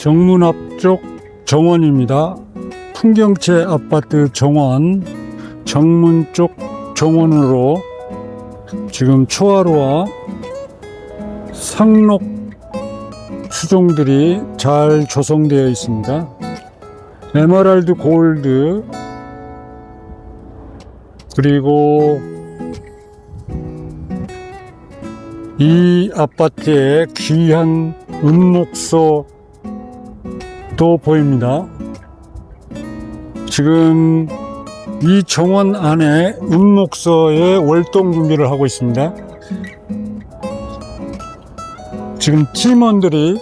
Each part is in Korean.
정문 앞쪽 정원입니다. 풍경채 아파트 정원, 정문 쪽 정원으로 지금 초하루와 상록 수종들이 잘 조성되어 있습니다. 에메랄드 골드 그리고 이 아파트에 귀한 은목소 도 보입니다. 지금 이 정원 안에 은목소에 월동 준비를 하고 있습니다. 지금 팀원들이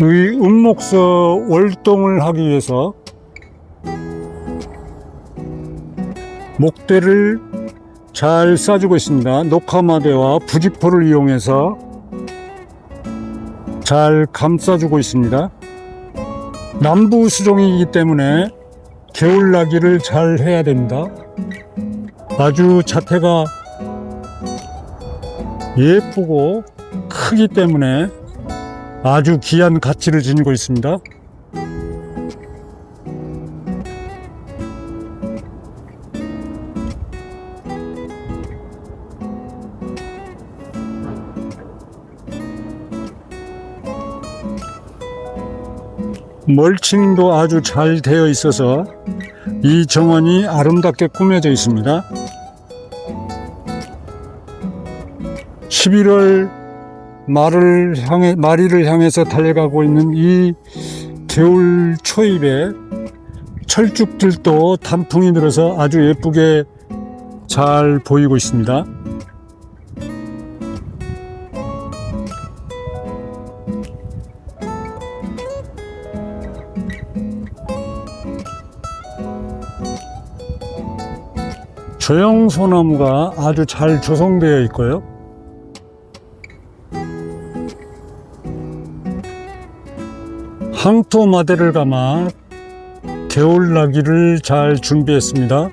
이 은목소 월동을 하기 위해서 목대를 잘 싸주고 있습니다. 녹화마대와 부직포를 이용해서 잘 감싸주고 있습니다. 남부 수종이기 때문에 개울나기를 잘 해야 됩니다. 아주 자태가 예쁘고 크기 때문에 아주 귀한 가치를 지니고 있습니다. 멀칭도 아주 잘 되어 있어서 이 정원이 아름답게 꾸며져 있습니다. 11월 말을 향해 마리를 향해서 달려가고 있는 이 겨울 초입에 철쭉들도 단풍이 들어서 아주 예쁘게 잘 보이고 있습니다. 조형 소나무가 아주 잘 조성되어 있고요. 항토 마대를 감아 개울나기를 잘 준비했습니다.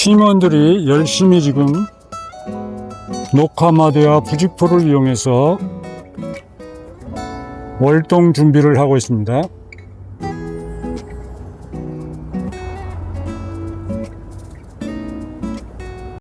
팀원들이 열심히 지금 녹화마대와 부직포를 이용해서 월동 준비를 하고 있습니다.